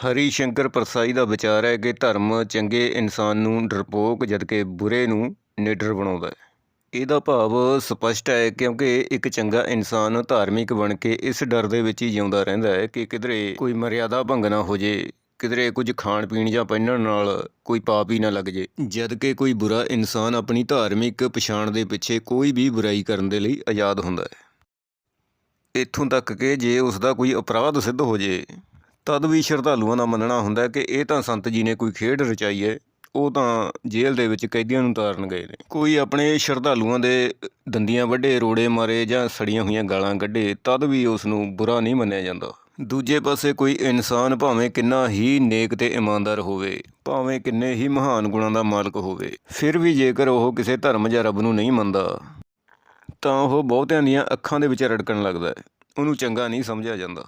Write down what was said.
ਹਰੀ ਸ਼ੰਕਰ ਪਰਸਾਈ ਦਾ ਵਿਚਾਰ ਹੈ ਕਿ ਧਰਮ ਚੰਗੇ ਇਨਸਾਨ ਨੂੰ ਡਰਪੋਕ ਜਦਕਿ ਬੁਰੇ ਨੂੰ ਨਿਡਰ ਬਣਾਉਂਦਾ ਹੈ। ਇਹਦਾ ਭਾਵ ਸਪਸ਼ਟ ਹੈ ਕਿਉਂਕਿ ਇੱਕ ਚੰਗਾ ਇਨਸਾਨ ਧਾਰਮਿਕ ਬਣ ਕੇ ਇਸ ਡਰ ਦੇ ਵਿੱਚ ਹੀ ਜਿਉਂਦਾ ਰਹਿੰਦਾ ਹੈ ਕਿ ਕਿਧਰੇ ਕੋਈ ਮਰਿਆਦਾ ਭੰਗ ਨਾ ਹੋ ਜੇ, ਕਿਧਰੇ ਕੁਝ ਖਾਣ ਪੀਣ ਜਾਂ ਪਹਿਨਣ ਨਾਲ ਕੋਈ ਪਾਪ ਹੀ ਨਾ ਲੱਗ ਜੇ। ਜਦਕਿ ਕੋਈ ਬੁਰਾ ਇਨਸਾਨ ਆਪਣੀ ਧਾਰਮਿਕ ਪਛਾਣ ਦੇ ਪਿੱਛੇ ਕੋਈ ਵੀ ਬੁਰਾਈ ਕਰਨ ਦੇ ਲਈ ਆਜ਼ਾਦ ਹੁੰਦਾ ਹੈ। ਇੱਥੋਂ ਤੱਕ ਕਿ ਜੇ ਉਸ ਦਾ ਕੋਈ ਅਪਰਾਧ ਸਿੱਧ ਹੋ ਜੇ ਤਦ ਵੀ ਸ਼ਰਧਾਲੂਆਂ ਦਾ ਮੰਨਣਾ ਹੁੰਦਾ ਕਿ ਇਹ ਤਾਂ ਸੰਤ ਜੀ ਨੇ ਕੋਈ ਖੇਡ ਰਚਾਈ ਹੈ, ਉਹ ਤਾਂ ਜੇਲ੍ਹ ਦੇ ਵਿੱਚ ਕੈਦੀਆਂ ਨੂੰ ਤਾਰਨ ਗਏ ਨੇ। ਕੋਈ ਆਪਣੇ ਸ਼ਰਧਾਲੂਆਂ ਦੇ ਦੰਦੀਆਂ ਵੱਡੇ ਰੋੜੇ ਮਾਰੇ ਜਾਂ ਸੜੀਆਂ ਹੋਈਆਂ ਗਾਲਾਂ ਕੱਢੇ, ਤਦ ਵੀ ਉਸ ਨੂੰ ਬੁਰਾ ਨਹੀਂ ਮੰਨਿਆ ਜਾਂਦਾ। ਦੂਜੇ ਪਾਸੇ ਕੋਈ ਇਨਸਾਨ ਭਾਵੇਂ ਕਿੰਨਾ ਹੀ ਨੇਕ ਤੇ ਇਮਾਨਦਾਰ ਹੋਵੇ, ਭਾਵੇਂ ਕਿੰਨੇ ਹੀ ਮਹਾਨ ਗੁਣਾਂ ਦਾ ਮਾਲਕ ਹੋਵੇ, ਫਿਰ ਵੀ ਜੇਕਰ ਉਹ ਕਿਸੇ ਧਰਮ ਜਾਂ ਰੱਬ ਨੂੰ ਨਹੀਂ ਮੰਨਦਾ, ਤਾਂ ਉਹ ਬਹੁਤਿਆਂ ਦੀਆਂ ਅੱਖਾਂ ਦੇ ਵਿੱਚ ਰੜਕਣ ਲੱਗਦਾ ਹੈ। ਉਹਨੂੰ ਚੰਗਾ ਨਹੀਂ ਸਮਝਿਆ ਜਾਂਦਾ।